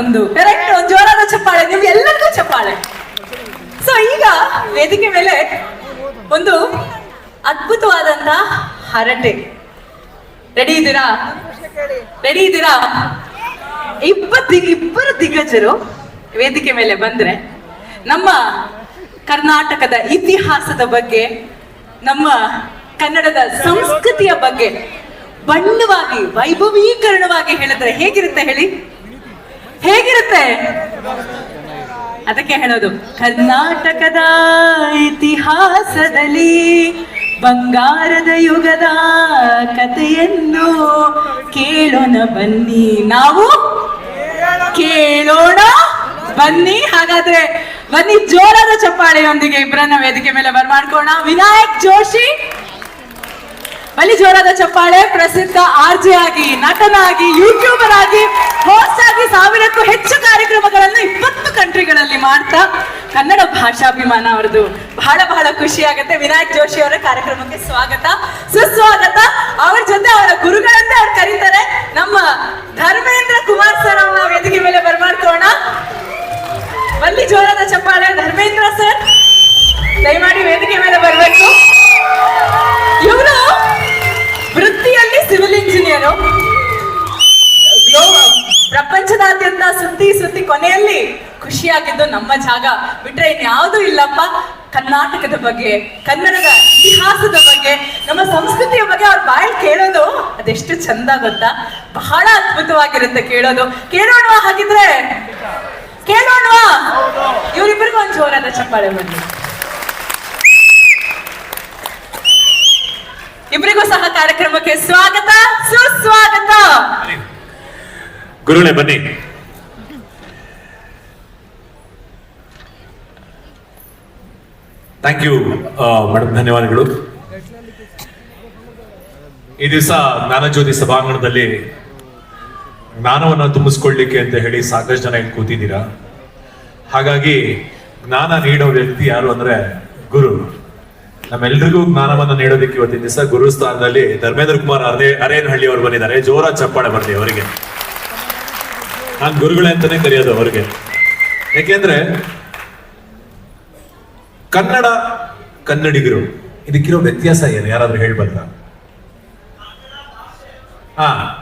ಒಂದು ಕರೆಕ್ಟ್ ಒಂದು ಜೋರಾದ ಚಪ್ಪಾಳೆ, ನಿಮ್ಗೆ ಎಲ್ಲರಿಗೂ ಚಪ್ಪಾಳೆ. ಸೊ ಈಗ ವೇದಿಕೆ ಮೇಲೆ ಒಂದು ಅದ್ಭುತವಾದಂತ ಹರಟೆ. ರೆಡಿ ಇದ್ದೀರಾ? ರೆಡಿ ಇದ್ದೀರಾ? ಇಬ್ಬರು ಇಬ್ಬರು ದಿಗ್ಗಜರು ವೇದಿಕೆ ಮೇಲೆ ಬಂದ್ರೆ ನಮ್ಮ ಕರ್ನಾಟಕದ ಇತಿಹಾಸದ ಬಗ್ಗೆ, ನಮ್ಮ ಕನ್ನಡದ ಸಂಸ್ಕೃತಿಯ ಬಗ್ಗೆ ಬಣ್ಣವಾಗಿ, ವೈಭವೀಕರಣವಾಗಿ ಹೇಳಿದ್ರೆ ಹೇಗಿರುತ್ತೆ ಹೇಳಿ? ಹೇಗಿರುತ್ತೆ? ಅದಕ್ಕೆ ಹೇಳೋದು, ಕರ್ನಾಟಕದ ಇತಿಹಾಸದಲ್ಲಿ ಬಂಗಾರದ ಯುಗದ ಕಥೆಯನ್ನು ಕೇಳೋಣ ಬನ್ನಿ. ನಾವು ಕೇಳೋಣ ಬನ್ನಿ. ಹಾಗಾದ್ರೆ ಬನ್ನಿ ಜೋರಾದ ಚಪ್ಪಾಳೆಯೊಂದಿಗೆ ಇಬ್ಬರನ್ನ ವೇದಿಕೆ ಮೇಲೆ ಬರ್ಮಾಡ್ಕೋಣ ವಿನಾಯಕ್ ಜೋಶಿ ಬಲಿ ಜೋರಾದ ಚಪ್ಪಾಳೆ, ಪ್ರಸಿದ್ಧ ಆರ್ಜೆ ಆಗಿ, ನಟನಾಗಿ ಯೂಟ್ಯೂಬರ್ ಆಗಿ ಹೋಸ್ಟ್ ಆಗಿ ಸಾವಿರಕ್ಕೂ ಹೆಚ್ಚು ಕಾರ್ಯಕ್ರಮಗಳನ್ನು ಇಪ್ಪತ್ತು ಕಂಟ್ರಿಗಳಲ್ಲಿ ಮಾಡ್ತಾ ಕನ್ನಡ ಭಾಷಾಭಿಮಾನ ಅವರದು ಬಹಳ ಬಹಳ ಖುಷಿ ಆಗುತ್ತೆ ವಿನಾಯಕ್ ಜೋಶಿ ಅವರ ಕಾರ್ಯಕ್ರಮಕ್ಕೆ ಸ್ವಾಗತ. ಸುಸ್ವಾಗತ. ಅವ್ರ ಜೊತೆ ಅವರ ಗುರುಗಳಂತೆ ಅವ್ರು ಕರೀತಾರೆ. ನಮ್ಮ ಧರ್ಮೇಂದ್ರ ಕುಮಾರ್ ಸರ್ ಅವರ ವೇದಿಕೆ ಮೇಲೆ ಬರ್ಮಾಡ್ಕೋಣ ಬಲ್ಲಿ ಜೋರಾದ ಚಪ್ಪಾಳೆ ನಮ್ಮ ಜಾಗ ಬಿಟ್ರೆ ಇನ್ಯಾವುದೂ ಇಲ್ಲಪ್ಪ. ಕರ್ನಾಟಕದ ಬಗ್ಗೆ, ಕನ್ನಡದ ಇತಿಹಾಸದ ಬಗ್ಗೆ, ನಮ್ಮ ಸಂಸ್ಕೃತಿಯ ಬಗ್ಗೆ ಅವ್ರ ಬಾಯಲ್ಲಿ ಕೇಳೋದು ಅದೆಷ್ಟು ಚಂದ ಗೊತ್ತಾ? ಬಹಳ ಅದ್ಭುತವಾಗಿರುತ್ತೆ ಕೇಳೋದು. ಕೇಳೋಣ ಹಾಗಿದ್ರೆ? ಕೇಳೋಣವಾ? ಇವರಿಬ್ಬರಿಗೂ ಒಂದು ಜೋರಾದ ಚಪ್ಪಾಳೆ ಮಾಡಿ ಇಬ್ಬರಿಗೂ ಸಹ ಕಾರ್ಯಕ್ರಮಕ್ಕೆ ಸ್ವಾಗತ, ಸುಸ್ವಾಗತ. ಗುರುಳೆ ಬನ್ನಿ. ಥ್ಯಾಂಕ್ ಯು ಮೇಡಮ್ ಧನ್ಯವಾದಗಳು. ಈ ದಿವಸ ಜ್ಞಾನಜ್ಯೋತಿ ಸಭಾಂಗಣದಲ್ಲಿ ಜ್ಞಾನವನ್ನು ತುಂಬಿಸ್ಕೊಳ್ಳಿಕ್ಕೆ ಅಂತ ಹೇಳಿ ಸಾಕಷ್ಟು ಜನ ಇಲ್ಲಿ ಕೂತಿದ್ದೀರಾ? ಹಾಗಾಗಿ ಜ್ಞಾನ ನೀಡೋ ವ್ಯಕ್ತಿ ಯಾರು ಅಂದ್ರೆ ಗುರು. ನಮ್ಮೆಲ್ರಿಗೂ ಜ್ಞಾನವನ್ನು ನೀಡೋದಕ್ಕೆ ಇವತ್ತಿನ ದಿವಸ ಗುರು ಸ್ಥಾನದಲ್ಲಿ ಧರ್ಮೇಂದ್ರ ಕುಮಾರ್ ಅರೇ, ಅರೇನಹಳ್ಳಿ ಅವರು ಬಂದಿದ್ದಾರೆ. ಜೋರ ಚಪ್ಪಾಳೆ ಬರ್ತೀವಿ ಅವರಿಗೆ. ನಾನು ಗುರುಗಳೇ ಅಂತಾನೆ ಕರೆಯೋದು ಅವರಿಗೆ. ಯಾಕೆಂದ್ರೆ ಕನ್ನಡ ಕನ್ನಡಿಗರು. ಇದಕ್ಕಿರೋ ವ್ಯತ್ಯಾಸ ಏನು? ಯಾರಾದ್ರೂ ಹೇಳ್ಬಲ್ಲ ಹಾ.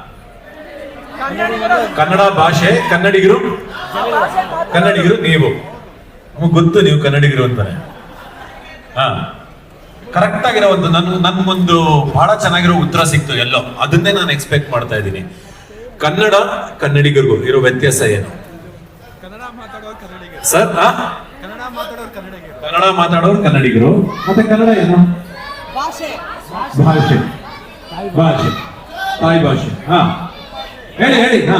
ಕನ್ನಡ ಭಾಷೆ ಕನ್ನಡಿಗರು? ಕನ್ನಡಿಗರು ನೀವು. ನಮಗ್ ಗೊತ್ತು ನೀವು ಕನ್ನಡಿಗರು ಅಂತಾನೆ. ಹಾ. ಕರೆಕ್ಟ್ ಆಗಿರೋ ಒಂದು ನನ್ ನನ್ಗೊಂದು ಬಹಳ ಚೆನ್ನಾಗಿರೋ ಉತ್ತರ ಸಿಕ್ತು ಎಲ್ಲೋ. ಅದನ್ನೇ ನಾನು ಎಕ್ಸ್ಪೆಕ್ಟ್ ಮಾಡ್ತಾ ಇದ್ದೀನಿ. ಕನ್ನಡ ಕನ್ನಡಿಗರಿಗೂ ಇರೋ ವ್ಯತ್ಯಾಸ ಏನು? ಸರ್? ಕನ್ನಡ ಮಾತಾಡೋರು ಕನ್ನಡಿಗರು. ಕನ್ನಡ ಮಾತಾಡೋರು ಕನ್ನಡಿಗರು. ಮತ್ತೆ ಕನ್ನಡ ಏನು? ಭಾಷೆ. ಭಾಷೆ. ಭಾಷೆ. ತಾಯಿ ಭಾಷೆ. ಹಾ. ಹೇಳಿ ಹೇಳಿ ಹಾ.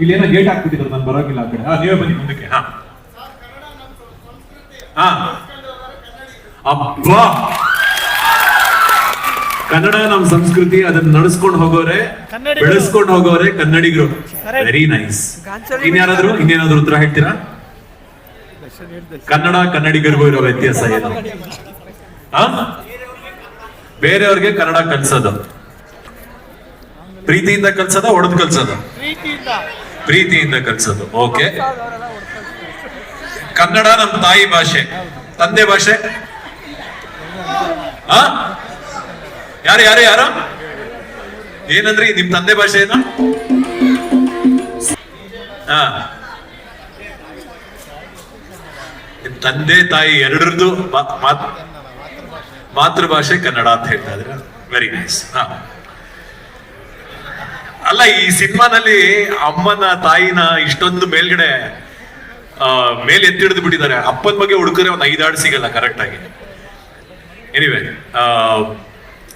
ಇಲ್ಲಿ ಏನೋ ಗೇಟ್ ಹಾಕ್ಬಿಟ್ಟಿದ್ರು ನಾನು ಬರೋಕಿಲ್ಲ ಆ ಕಡೆ. ಹಾ ನೀವೇ ಬನ್ನಿ ಮುಂದಕ್ಕೆ ಹಾ. ಹಾ. ಅಬ್ಬಾ. ಕನ್ನಡ ನಮ್ಮ ಸಂಸ್ಕೃತಿ ಅದನ್ನ ನಡೆಸ್ಕೊಂಡು ಹೋಗೋರೆ. ಬೆಳೆಸ್ಕೊಂಡು ಹೋಗೋರೆ ಕನ್ನಡಿಗರು. ವೆರಿ ನೈಸ್ ಇನ್ಯಾರಾದ್ರೂ ಇನ್ನೇನಾದ್ರೂ ಉತ್ತರ ಹೇಳ್ತೀರಾ? ಕನ್ನಡ ಕನ್ನಡಿಗರಿಗೂ ಇರೋ ವ್ಯತ್ಯಾಸ ಏನು? ಬೇರೆಯವ್ರಿಗೆ ಕನ್ನಡ ಕಲ್ಸೋದು. ಪ್ರೀತಿಯಿಂದ ಕಲ್ಸೋದ ಹೊಡೆದು ಕಲ್ಸೋದು? ಪ್ರೀತಿಯಿಂದ ಪ್ರೀತಿಯಿಂದ ಕಲ್ಸೋದು. ಓಕೆ ಕನ್ನಡ ನಮ್ ತಾಯಿ ಭಾಷೆ. ತಂದೆ ಭಾಷೆ? ಆ? ಯಾರು ಯಾರು ಯಾರು? ಏನಂದ್ರಿ, ನಿಮ್ ತಂದೆ ಭಾಷೆ ಏನು? ಹಾ ನಿಮ್ ತಂದೆ ತಾಯಿ ಎರಡರದ್ದು ಮಾತೃಭಾಷೆ ಕನ್ನಡ ಅಂತ ಹೇಳ್ತಾ ಇದ್ರೆ ವೆರಿ ನೈಸ್ ಹಾ. ಅಲ್ಲ, ಈ ಸಿನಿಮಾನಲ್ಲಿ ಅಮ್ಮನ ತಾಯಿನ ಇಷ್ಟೊಂದು ಮೇಲ್ಗಡೆ ಮೇಲೆ ಎತ್ತಿಡಿದು ಬಿಟ್ಟಿದ್ದಾರೆ. ಅಪ್ಪನ ಬಗ್ಗೆ ಹುಡುಕರೆ ಒಂದು ಐದಾಡು ಸಿಗಲ್ಲ ಕರೆಕ್ಟ್ ಆಗಿ. ಎನಿವೆ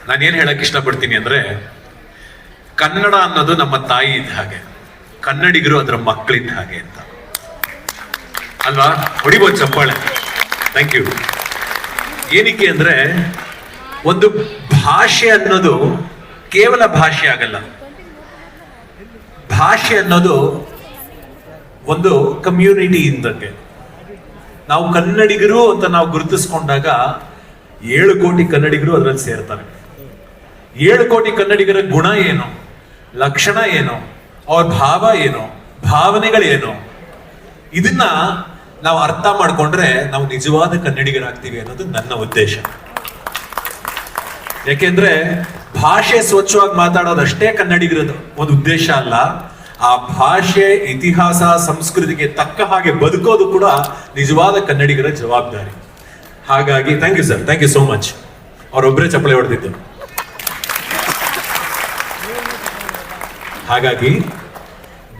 ನಾನು ಏನ್ ಹೇಳಕ್ ಇಷ್ಟಪಡ್ತೀನಿ ಅಂದ್ರೆ, ಕನ್ನಡ ಅನ್ನೋದು ನಮ್ಮ ತಾಯಿ ಇದ್ದ ಹಾಗೆ. ಕನ್ನಡಿಗರು ಅದರ ಮಕ್ಕಳಿದ್ದ ಹಾಗೆ ಅಂತ. ಅಲ್ವಾ? ಹೊಡಿಬೋದು ಚಪ್ಪಾಳೆ. ಥ್ಯಾಂಕ್ ಯು ಏನಕ್ಕೆ ಅಂದ್ರೆ ಒಂದು ಭಾಷೆ ಅನ್ನೋದು ಕೇವಲ ಭಾಷೆ ಆಗಲ್ಲ. ಭಾಷೆ ಅನ್ನೋದು ಒಂದು ಕಮ್ಯುನಿಟಿ ಇದ್ದಂಗೆ. ನಾವು ಕನ್ನಡಿಗರು ಅಂತ ನಾವು ಗುರುತಿಸ್ಕೊಂಡಾಗ ಏಳು ಕೋಟಿ ಕನ್ನಡಿಗರು ಅದರಲ್ಲಿ ಸೇರ್ತಾರೆ. ಏಳು ಕೋಟಿ ಕನ್ನಡಿಗರ ಗುಣ ಏನು? ಲಕ್ಷಣ ಏನು? ಅವ್ರ ಭಾವ ಏನು? ಭಾವನೆಗಳೇನು? ಇದನ್ನ ನಾವು ಅರ್ಥ ಮಾಡ್ಕೊಂಡ್ರೆ ನಾವು ನಿಜವಾದ ಕನ್ನಡಿಗರಾಗ್ತೀವಿ ಅನ್ನೋದು ನನ್ನ ಉದ್ದೇಶ. ಯಾಕೆಂದ್ರೆ ಭಾಷೆ ಸ್ವಚ್ಛವಾಗಿ ಮಾತಾಡೋದಷ್ಟೇ ಕನ್ನಡಿಗರದು ಒಂದು ಉದ್ದೇಶ ಅಲ್ಲ. ಆ ಭಾಷೆ, ಇತಿಹಾಸ, ಸಂಸ್ಕೃತಿಗೆ ತಕ್ಕ ಹಾಗೆ ಬದುಕೋದು ಕೂಡ ನಿಜವಾದ ಕನ್ನಡಿಗರ ಜವಾಬ್ದಾರಿ. ಹಾಗಾಗಿ thank you sir thank you so much ಅವರೊಬ್ಬರೇ ಚಪ್ಪಳೆ ಹೊಡೆದಿದ್ದು. ಹಾಗಾಗಿ,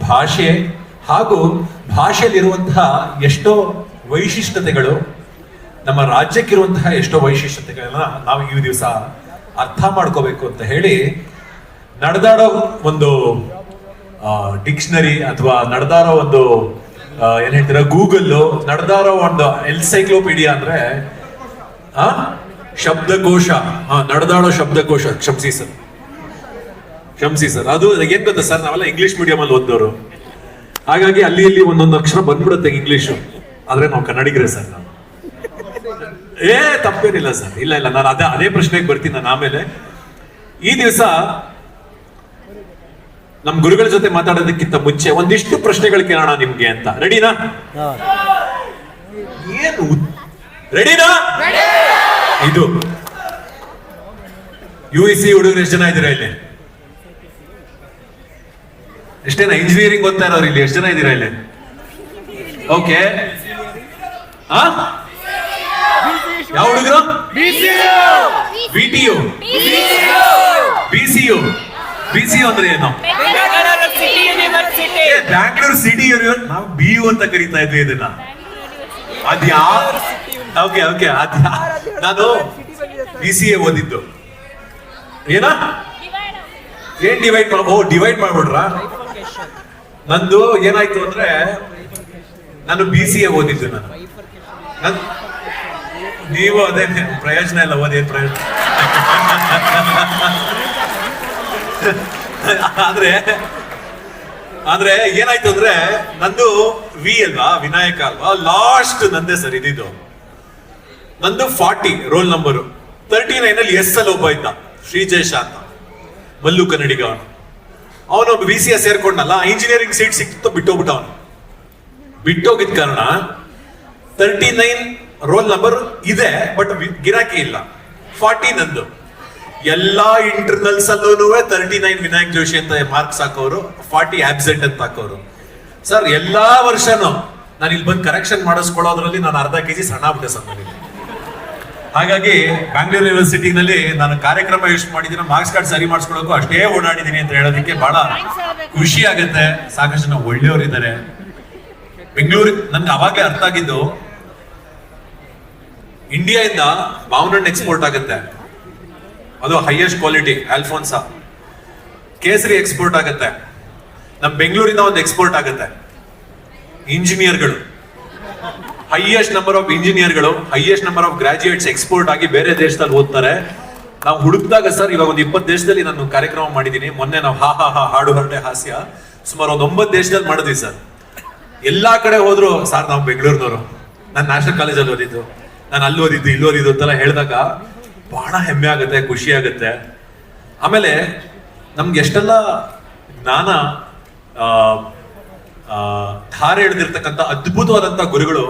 ಭಾಷೆ ಹಾಗೂ ಭಾಷೆಯಲ್ಲಿರುವಂತಹ ಎಷ್ಟೋ ವೈಶಿಷ್ಟ್ಯತೆಗಳು ನಮ್ಮ ರಾಜ್ಯಕ್ಕಿರುವಂತಹ ಎಷ್ಟೋ ವೈಶಿಷ್ಟ್ಯತೆಗಳನ್ನ ನಾವು ಈ ದಿವಸ ಅರ್ಥ ಮಾಡ್ಕೋಬೇಕು ಅಂತ ಹೇಳಿ ನಡೆದಾಡೋ ಒಂದು ಡಿಕ್ಷನರಿ ಅಥವಾ ನಡೆದಾಡೋ ಒಂದು ಏನ್ ಹೇಳ್ತೀರಾ ಗೂಗಲ್ ನಡೆದಾರೋ ಒಂದು ಎನ್ಸೈಕ್ಲೋಪೀಡಿಯಾ ಅಂದ್ರೆ ಆ ಶಬ್ದಕೋಶ. ಆ, ನಡೆದಾಡೋ ಶಬ್ದಕೋಶ. ಕ್ಷಮಿಸಿ ಸರ್. ಕ್ಷಮಿಸಿ ಸರ್. ಅದು ಏನ್ ಗೊತ್ತಾ ಸರ್? ನಾವೆಲ್ಲ ಇಂಗ್ಲಿಷ್ ಮೀಡಿಯಂ ಅಲ್ಲಿ ಓದೋರು ಹಾಗಾಗಿ ಅಲ್ಲಿ ಇಲ್ಲಿ ಒಂದೊಂದು ಅಕ್ಷರ ಬಂದ್ಬಿಡುತ್ತೆ ಇಂಗ್ಲಿಷ್ ಆದ್ರೆ ನಾವು ಕನ್ನಡಿಗರೇ ಸರ್ ನಾನು ಏ ತಪ್ಪೇನಿಲ್ಲ ಸರ್. ಇಲ್ಲ ಇಲ್ಲ ನಾನು ಅದೇ ಅದೇ ಪ್ರಶ್ನೆಗೆ ಬರ್ತೀನಿ ನಾನು ಆಮೇಲೆ. ಈ ದಿವಸ ನಮ್ ಗುರುಗಳ ಜೊತೆ ಮಾತಾಡೋದಕ್ಕಿಂತ ಮುಂಚೆ ಒಂದಿಷ್ಟು ಪ್ರಶ್ನೆಗಳು ಕೇಳೋಣ ನಿಮ್ಗೆ ಅಂತ. ರೆಡಿನಾ ಏನು ರೆಡಿನಾ ಇದು. ಯು ಸಿ ಹುಡುಗರು ಎಷ್ಟು ಜನ ಇದ್ದೀರಾ ಇಲ್ಲಿ? ಎಷ್ಟೇನ ಇಂಜಿನಿಯರಿಂಗ್ ಓದ್ತಾ ಇರೋರು ಇಲ್ಲಿ? ಎಷ್ಟು ಜನ ಇದ್ದೀರಾ ಇಲ್ಲಿ? ಓಕೆ ಯಾವ ಹುಡುಗರು? BTU T U B C U B C U ಅಂದ್ರೆ ಏನು? ಬ್ಯಾಂಗ್ಳೂರ್ ಸಿಟಿ ಸಿಟಿ ನಾವು ಬಿ ಯು ಅಂತ ಕರಿತಾ ಇದ್ವಿ ಇದನ್ನ. ಅದ್ಯಾ ಓಕೆ ಓಕೆ ಅದ್ಯಾ ನಾನು ಬಿ ಸಿ ಎ ಓದಿದ್ದು. ಏನ? ಏನ್ ಡಿವೈಡ್ ಮಾಡ ಓ ಡಿವೈಡ್ ಮಾಡ್ಬಿಡ್ರ ನಂದು ಏನಾಯ್ತು ಅಂದ್ರೆ ನಾನು ಬಿ ಸಿ ಎ ಓದಿದ್ದು ನಾನು. ನೀವು ಅದೇ ಪ್ರಯೋಜನ ಇಲ್ಲ, ಓದಿ ಪ್ರಯೋಜನ ಆದ್ರೆ ಆದ್ರೆ ಏನಾಯ್ತು ಅಂದ್ರೆ ನಂದು ವಿ ಅಲ್ವಾ, ವಿನಾಯಕ ಅಲ್ವಾ ಲಾಸ್ಟ್ ನಂದೇ ಸರ್ ಇದಿದ್ದು ನಂದು forty roll number thirty nine ಅಲ್ಲಿ ಎಸ್ ಅಲ್ಲಿ ಒಬ್ಬ ಇದ್ದ, ಶ್ರೀಜೇಶ ಅಂತ. ಮಲ್ಲು ಕನ್ನಡಿಗ ಅವನು. ಅವನು ಬಿ ಸಿ ಎಸ್ ಸೇರ್ಕೊಂಡಲ್ಲ ಇಂಜಿನಿಯರಿಂಗ್ ಸೀಟ್ ಸಿಕ್ತು ಬಿಟ್ಟೋಗ್ಬಿಟ್ಟ ಅವನು. ಬಿಟ್ಟೋಗಿದ ಕಾರಣ ತರ್ಟಿ ನೈನ್ ರೋಲ್ ನಂಬರ್ ಇದೆ ಬಟ್ ಗಿರಾಕಿ ಇಲ್ಲ. ಫಾರ್ಟಿ ನಂದು. ಎಲ್ಲಾ ಇಂಟರ್ನಲ್ಸ್ ಅಲ್ಲೂ ತರ್ಟಿ ನೈನ್ ವಿನಾಯಕ್ ಜೋಶಿ ಅಂತ ಮಾರ್ಕ್ಸ್ ಹಾಕೋರು ಫಾರ್ಟಿ ಆಬ್ಸೆಂಟ್ ಅಂತ ಹಾಕೋರು ಸರ್ ಎಲ್ಲಾ ವರ್ಷನೂ ನಾನು ಇಲ್ಲಿ ಬಂದು ಕರೆಕ್ಷನ್ ಮಾಡಿಸ್ಕೊಳ್ಳೋದ್ರಲ್ಲಿ ನಾನು ಅರ್ಧ ಕೆಜಿ ಸಣ್ಣ ಬಿಟ್ಟೆ ಸರ್ ನನಗೆ ಹಾಗಾಗಿ ಬ್ಯಾಂಗ್ಳೂರ್ ಯೂನಿವರ್ಸಿಟಿನಲ್ಲಿ ನಾನು ಕಾರ್ಯಕ್ರಮ ಎಷ್ಟು ಮಾಡಿದ್ದೀನಿ ಮಾರ್ಕ್ಸ್ ಕಾರ್ಡ್ ಸರಿ ಮಾಡಿಸ್ಕೊಳ್ಳೋಕು ಅಷ್ಟೇ ಓಡಾಡಿದ್ದೀನಿ ಅಂತ ಹೇಳೋದಕ್ಕೆ ಬಹಳ ಖುಷಿ ಆಗುತ್ತೆ. ಸಾಕಷ್ಟು ಜನ ಒಳ್ಳೆಯವರಿದ್ದಾರೆ ಬೆಂಗಳೂರು ನನ್ಗೆ ಅವಾಗಲೇ ಅರ್ಥ ಆಗಿದ್ದು ಇಂದ ಮಾವಿನಹಣ್ಣು ಎಕ್ಸ್ಪೋರ್ಟ್ ಆಗುತ್ತೆ. ಅದು ಹೈಯೆಸ್ಟ್ ಕ್ವಾಲಿಟಿ ಆಲ್ಫೋನ್ಸಾ ಕೇಸರಿ ಎಕ್ಸ್ಪೋರ್ಟ್ ಆಗುತ್ತೆ. ನಮ್ಮ ಬೆಂಗಳೂರಿಂದ ಒಂದು ಎಕ್ಸ್ಪೋರ್ಟ್ ಆಗುತ್ತೆ. ಇಂಜಿನಿಯರ್ಗಳು ಹೈಯೆಸ್ಟ್ ನಂಬರ್ ಆಫ್ ಇಂಜಿನಿಯರ್ಗಳು highest number of graduates export ಆಗಿ ಬೇರೆ ದೇಶದಲ್ಲಿ ಓದ್ತಾರೆ. ನಾವು ಹುಡುಕ್ದಾಗ ಸರ್ ಇವಾಗ ಒಂದು ಇಪ್ಪತ್ತು ದೇಶದಲ್ಲಿ ನಾನು ಕಾರ್ಯಕ್ರಮ ಮಾಡಿದ್ದೀನಿ ಮೊನ್ನೆ ನಾವು ಹಾ ಹಾ ಹಾ, ಹಾಡು, ಹರಟೆ, ಹಾಸ್ಯ ಸುಮಾರು ಒಂದು ಒಂಬತ್ತು ದೇಶದಲ್ಲಿ ಮಾಡಿದ್ವಿ ಸರ್. ಎಲ್ಲಾ ಕಡೆ ಹೋದ್ರು ಸರ್ ನಾವು ಬೆಂಗಳೂರಿನವರು. ನಾನು ನ್ಯಾಷನಲ್ ಕಾಲೇಜಲ್ಲಿ ಓದಿದ್ದು, ನಾನು ಅಲ್ಲಿ ಓದಿದ್ದು, ಇಲ್ಲಿ ಓದಿದ್ದು ಅಂತೆಲ್ಲ ಹೇಳಿದಾಗ ಬಹಳ ಹೆಮ್ಮೆ ಆಗುತ್ತೆ, ಖುಷಿ ಆಗುತ್ತೆ. ಆಮೇಲೆ ನಮ್ಗೆ ಎಷ್ಟೆಲ್ಲ ಜ್ಞಾನ ಧಾರೆ ಎಳೆದಿರ್ತಕ್ಕಂಥ ಅದ್ಭುತವಾದಂತ ಗುರುಗಳು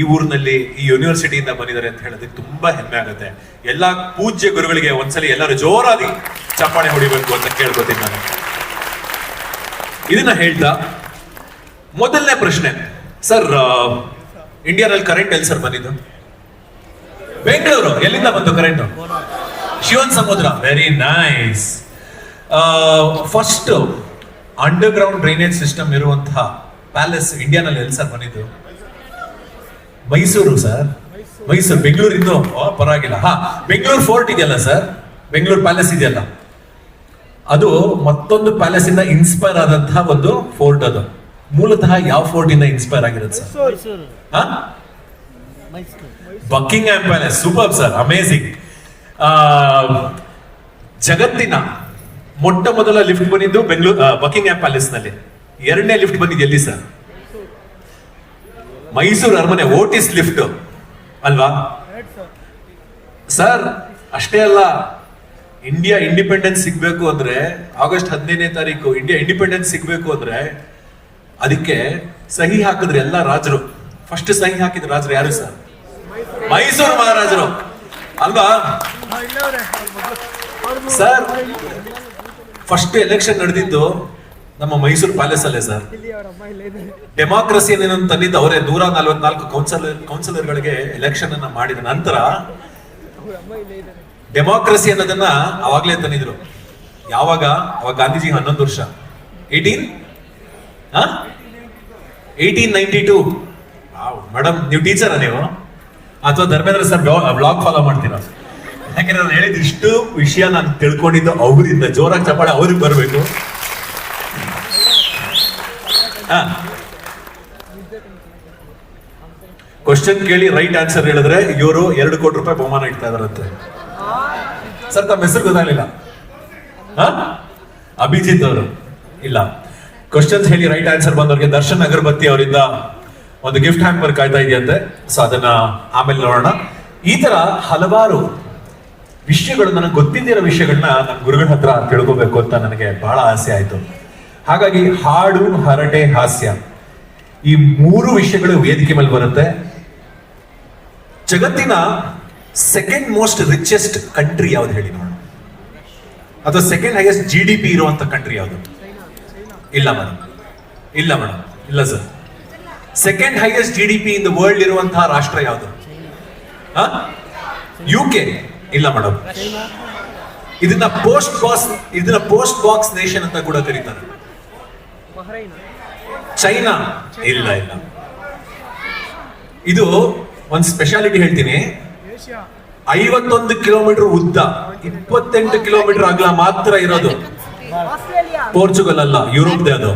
ಈ ಊರಿನಲ್ಲಿ ಈ ಯೂನಿವರ್ಸಿಟಿಯಿಂದ ಬಂದಿದ್ದಾರೆ ಅಂತ ಹೇಳೋದಕ್ಕೆ ತುಂಬಾ ಹೆಮ್ಮೆ ಆಗುತ್ತೆ. ಎಲ್ಲ ಪೂಜ್ಯ ಗುರುಗಳಿಗೆ ಒಂದ್ಸಲ ಎಲ್ಲರೂ ಜೋರಾಗಿ ಚಪ್ಪಾಳೆ ಹೊಡಿಬೇಕು ಅಂತ ಕೇಳ್ಕೊತೀನಿ ನಾನು. ಇದನ್ನ ಹೇಳ್ತಾ ಮೊದಲನೇ ಪ್ರಶ್ನೆ. ಸರ್ ಇಂಡಿಯಾದಲ್ಲಿ ಕರೆಂಟ್ ಎಲ್ಲಿ ಸರ್ ಬಂದಿದ್ದು? ಬೆಂಗಳೂರು. ಎಲ್ಲಿಂದ ಬಂತು current Shivanasamudra. Very nice first underground drainage system ಇರುವಂತಹ ಪ್ಯಾಲೇಸ್ ಇಂಡಿಯಾನಲ್ಲಿ ಎಲ್ಲಿ ಸರ್ ಬಂದಿದ್ದು? ಮೈಸೂರು ಸರ್ ಮೈಸೂರು ಬೆಂಗಳೂರಿಂದ ಇದ್ದು ಪರವಾಗಿಲ್ಲ. ಹಾ ಬೆಂಗಳೂರು ಫೋರ್ಟ್ ಇದೆಯಲ್ಲ ಸರ್ ಬೆಂಗಳೂರು ಪ್ಯಾಲೇಸ್ ಇದೆಯಲ್ಲ? ಅದು ಮತ್ತೊಂದು ಪ್ಯಾಲೇಸ್ ಇಂದ ಇನ್ಸ್ಪೈರ್ ಆದಂತಹ ಒಂದು ಫೋರ್ಟ್ ಅದು. ಮೂಲತಃ ಯಾವ ಫೋರ್ಟ್ ಇಂದ ಇನ್ಸ್ಪೈರ್ ಆಗಿರುತ್ತೆ ಸರ್ ಹಾ? Buckingham palace super sir amazing ಜಗತ್ತಿನ ಮೊಟ್ಟ ಮೊದಲ ಲಿಫ್ಟ್ ಬಂದಿದ್ದು ಬೆಂಗಳೂರು ಬಕಿಂಗ್ ಪ್ಯಾಲೇಸ್ನಲ್ಲಿ. ಎರಡನೇ ಲಿಫ್ಟ್ ಬಂದಿದ್ದು ಎಲ್ಲಿ ಸರ್ ಮೈಸೂರು ಅರಮನೆ ಓಟಿಸ್ ಲಿಫ್ಟ್ ಅಲ್ವಾ? ಸರ್ ಅಷ್ಟೇ ಅಲ್ಲ. ಇಂಡಿಯಾ ಇಂಡಿಪೆಂಡೆನ್ಸ್ ಸಿಗ್ಬೇಕು ಅಂದ್ರೆ, ಆಗಸ್ಟ್ ಹದಿನೈದನೇ ತಾರೀಕು ಇಂಡಿಯಾ ಇಂಡಿಪೆಂಡೆನ್ಸ್ ಸಿಗ್ಬೇಕು ಅಂದ್ರೆ, ಅದಕ್ಕೆ ಸಹಿ ಹಾಕಿದ್ರೆ ಎಲ್ಲ ರಾಜರು. ಫಸ್ಟ್ ಸಹಿ ಹಾಕಿದ ರಾಜರು ಯಾರು ಸರ್ ಮೈಸೂರು ಮಹಾರಾಜರು. ಅಲ್ವಾ? ಸರ್ ಫಸ್ಟ್ ಎಲೆಕ್ಷನ್ ನಡೆದಿದ್ದು ನಮ್ಮ ಮೈಸೂರು ಪ್ಯಾಲೇಸ್ ಅಲ್ಲೇ ಸರ್ ಡೆಮಾಕ್ರಸಿ ತಂದಿದ್ದ ಅವರೇ, ನೂರ ನಲವತ್ನಾಲ್ಕು ಕೌನ್ಸಿಲರ್ ಕೌನ್ಸಿಲರ್ಗಳಿಗೆ ಎಲೆಕ್ಷನ್ ಅನ್ನ ಮಾಡಿದ ನಂತರ ಡೆಮಾಕ್ರಸಿ ಅನ್ನೋದನ್ನ ಅವಾಗಲೇ ತಂದಿದ್ರು. ಯಾವಾಗ? ಅವಾಗ ಗಾಂಧೀಜಿ ಹನ್ನೊಂದು ವರ್ಷ. Eighteen eighteen ninety two madam ನೀವು ಟೀಚರ ನೀವು? ಅಥವಾ ಧರ್ಮೇಂದ್ರ ಸರ್ ಬ್ಲಾಗ್ ಫಾಲೋ ಮಾಡ್ತೀರಾ? ಯಾಕಂದ್ರೆ ನಾನು ಹೇಳಿದ ಇಷ್ಟು ವಿಷಯ ನಾನು ತಿಳ್ಕೊಂಡಿದ್ದು ಅವರಿಂದ. ಜೋರಾಗಿ ಚಪ್ಪಾಳೆ ಅವ್ರಿಗೆ ಬರಬೇಕು. ಕ್ವಶನ್ ಕೇಳಿ ರೈಟ್ ಆನ್ಸರ್ ಹೇಳಿದ್ರೆ ಇವರು ಎರಡು ಕೋಟಿ ರೂಪಾಯಿ ಬಹುಮಾನ ಇಡ್ತಾ ಇದಾರಂತೆ ಸರ್ ತಮ್ಮ ಹೆಸರು ಗೊತ್ತಾಗ್ಲಿಲ್ಲ? ಅಭಿಜಿತ್ ಅವರು. ಇಲ್ಲ. ಕ್ವಶನ್ಸ್ ಹೇಳಿ ರೈಟ್ ಆನ್ಸರ್ ಬಂದವರಿಗೆ ದರ್ಶನ್ ಅಗರಬತ್ತಿ ಅವರಿಂದ ಒಂದು ಗಿಫ್ಟ್ ಹ್ಯಾಂಪರ್ ಕಾಯ್ತಾ ಇದೆಯಂತೆ. ಸೊ ಅದನ್ನ ಆಮೇಲೆ ನೋಡೋಣ. ಈ ತರ ಹಲವಾರು ವಿಷಯಗಳು, ನನಗೆ ಗೊತ್ತಿದ್ದಿರೋ ವಿಷಯಗಳನ್ನ ನನ್ನ ಗುರುಗಳ ಹತ್ರ ತಿಳ್ಕೋಬೇಕು ಅಂತ ನನಗೆ ಬಹಳ ಆಸೆ ಆಯ್ತು. ಹಾಗಾಗಿ ಹಾಡು, ಹರಟೆ, ಹಾಸ್ಯ ಈ ಮೂರು ವಿಷಯಗಳು ವೇದಿಕೆ ಮೇಲೆ ಬರುತ್ತೆ. ಜಗತ್ತಿನ ಸೆಕೆಂಡ್ ಮೋಸ್ಟ್ ರಿಚೆಸ್ಟ್ ಕಂಟ್ರಿ ಯಾವ್ದು ಹೇಳಿ ನೋಡೋಣ. ಅಥವಾ second highest G D P ಇರುವಂತ ಕಂಟ್ರಿ ಯಾವುದು? ಇಲ್ಲ ಮೇಡಮ್ ಇಲ್ಲ ಮೇಡಮ್ ಇಲ್ಲ sir second highest G D P in the world ಇರುವಂತಹ ರಾಷ್ಟ್ರ ಯಾವುದು? ಯು ಕೆ ಇಲ್ಲ ಮೇಡಮ್ ಇದನ್ನ ಪೋಸ್ಟ್ ಬಾಕ್ಸ್ ಇದನ್ನ ಪೋಸ್ಟ್ ಬಾಕ್ಸ್ ನೇಷನ್ ಅಂತ ಕೂಡ ಕರೀತಾರೆ. ಚೈನಾ. ಇಲ್ಲ ಇಲ್ಲ. ಇದು ಒಂದು ಸ್ಪೆಷಾಲಿಟಿ ಹೇಳ್ತೀನಿ. ಐವತ್ತೊಂದು ಕಿಲೋಮೀಟರ್ ಉದ್ದ ಇಪ್ಪತ್ತೆಂಟು ಕಿಲೋಮೀಟರ್ ಅಗಲ ಮಾತ್ರ ಇರೋದು. ಪೋರ್ಚುಗಲ್ ಅಲ್ಲ ಯುರೋಪ್ ಅದು.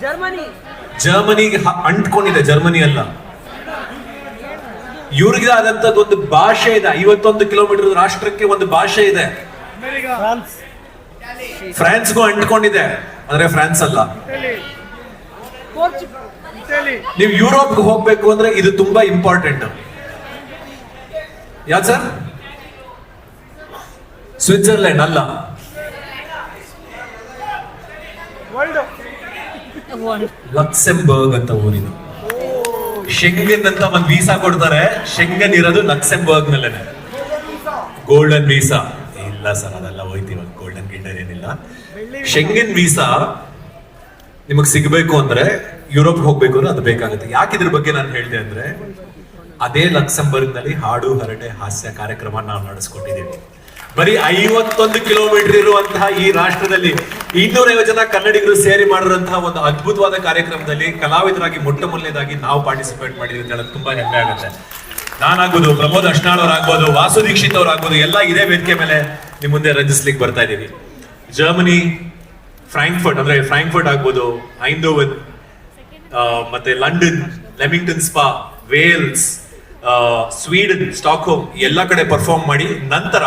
ಜರ್ಮನಿ. ಜರ್ಮನಿಗೆ ಅಂಟ್ಕೊಂಡಿದೆ ಜರ್ಮನಿ ಅಲ್ಲ. ಇವ್ರಿಗೆ ಆದಂತದ್ದು ಒಂದು ಭಾಷೆ ಇದೆ. ಐವತ್ತೊಂದು ಕಿಲೋಮೀಟರ್ ರಾಷ್ಟ್ರಕ್ಕೆ ಒಂದು ಭಾಷೆ ಇದೆ. ಫ್ರಾನ್ಸ್. ಫ್ರಾನ್ಸ್ಗೂ ಅಂಟ್ಕೊಂಡಿದೆ. ಅಂದ್ರೆ ಫ್ರಾನ್ಸ್ ಅಲ್ಲ. ನೀವು ಯುರೋಪ್ಗೆ ಹೋಗ್ಬೇಕು ಅಂದ್ರೆ ಇದು ತುಂಬಾ ಇಂಪಾರ್ಟೆಂಟ್ ಯಾ ಸರ್? ಸ್ವಿಟ್ಜರ್ಲೆಂಡ್ ಅಲ್ಲ. ಲಕ್ಸೆಂಬರ್ಗ್ ಅಂತ ಊರಿನ ಶೆಂಗನ್ ಅಂತ ಒಂದು ವೀಸಾ ಕೊಡ್ತಾರೆ. ಶೆಂಗನ್ ಇರೋದು ಲಕ್ಸೆಂಬರ್ಗ್ ನಲ್ಲೇನೆ ಗೋಲ್ಡನ್ ವೀಸಾ ಇಲ್ಲ ಸರ್ ಅದೆಲ್ಲ ಹೋಯ್ತು ಇವಾಗ ಗೋಲ್ಡನ್ ಗಿಲ್ಡನ್ ಏನಿಲ್ಲ. ಶೆಂಗನ್ ವೀಸಾ ನಿಮಗೆ ಸಿಗಬೇಕು ಅಂದ್ರೆ ಯುರೋಪ್ ಹೋಗ್ಬೇಕು ಅಂದ್ರೆ ಅದು ಬೇಕಾಗುತ್ತೆ. ಯಾಕೆ ಇದ್ರ ಬಗ್ಗೆ ನಾನು ಹೇಳಿದೆ ಅಂದ್ರೆ ಅದೇ ಲಕ್ಸೆಂಬರ್ಗ್ನಲ್ಲಿ ಹಾಡು ಹರಟೆ ಹಾಸ್ಯ ಕಾರ್ಯಕ್ರಮ ನಾವು ನಡೆಸ್ಕೊಟ್ಟಿದ್ದೀವಿ. ಬರೀ ಐವತ್ತೊಂದು ಕಿಲೋಮೀಟರ್ ಇರುವಂತಹ ಈ ರಾಷ್ಟ್ರದಲ್ಲಿ ಇನ್ನೂರೈವತ್ತು ಜನ ಕನ್ನಡಿಗರು ಸೇರಿ ಮಾಡಿರುವಂತಹ ಒಂದು ಅದ್ಭುತವಾದ ಕಾರ್ಯಕ್ರಮದಲ್ಲಿ ಕಲಾವಿದರಾಗಿ ಮೊಟ್ಟ ಮೊದಲನೇದಾಗಿ ನಾವು ಪಾರ್ಟಿಸಿಪೇಟ್ ಮಾಡಿದ್ವಿ ಅಂತ ಹೇಳೋದು ತುಂಬಾ ಹೆಮ್ಮೆ ಆಗುತ್ತೆ. ನಾನಾಗ್ಬೋದು ಪ್ರಮೋದ್ ಅಷ್ನಾಳ್ ಅವ್ರಾಗ್ಬೋದು ವಾಸು ದೀಕ್ಷಿತ್ ಅವ್ರಾಗ್ಬೋದು ಎಲ್ಲ ಇದೇ ವೇದಿಕೆ ಮೇಲೆ ನಿಮ್ ಮುಂದೆ ರಂಜಿಸ್ಲಿಕ್ಕೆ ಬರ್ತಾ ಇದ್ದೀವಿ ಜರ್ಮನಿ ಫ್ರಾಂಕ್ಫರ್ಟ್ ಅಂದ್ರೆ ಫ್ರಾಂಕ್ಫರ್ಟ್ ಆಗ್ಬೋದು ಐಂದೋವನ್ ಮತ್ತೆ London Leamington Spa Wales Sweden Stockholm ಎಲ್ಲ ಕಡೆ ಪರ್ಫಾರ್ಮ್ ಮಾಡಿ ನಂತರ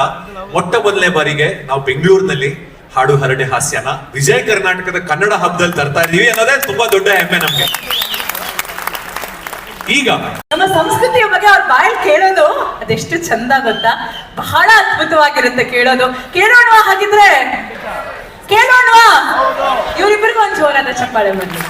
ಮೊಟ್ಟ ಮೊದಲನೇ ಬಾರಿಗೆ ನಾವು ಬೆಂಗಳೂರಿನಲ್ಲಿ ಹಾಡು ಹರಡೆ ಹಾಸ್ಯನ ವಿಜಯ ಕರ್ನಾಟಕದ ಕನ್ನಡ ಹಬ್ಬದಲ್ಲಿ ತರ್ತಾ ಇದೀವಿ ಅನ್ನೋದೇ ತುಂಬಾ ದೊಡ್ಡ ಹೆಮ್ಮೆ ನಮ್ಗೆ. ಈಗ ನಮ್ಮ ಸಂಸ್ಕೃತಿಯ ಬಗ್ಗೆ ಅವ್ರ ಬಾಯಲ್ಲಿ ಕೇಳೋದು ಅದೆಷ್ಟು ಚಂದ ಗೊತ್ತಾ? ಬಹಳ ಅದ್ಭುತವಾಗಿರುತ್ತೆ ಕೇಳೋದು. ಕೇಳೋಣವಾ ಹಾಗಿದ್ರೆ? ಕೇಳೋಣವಾ? ಇವರಿಬ್ಬರಿಗೂ ಒಂದು ಜೋರಾದ ಚಪ್ಪಾಳೆ ಬನ್ನಿ.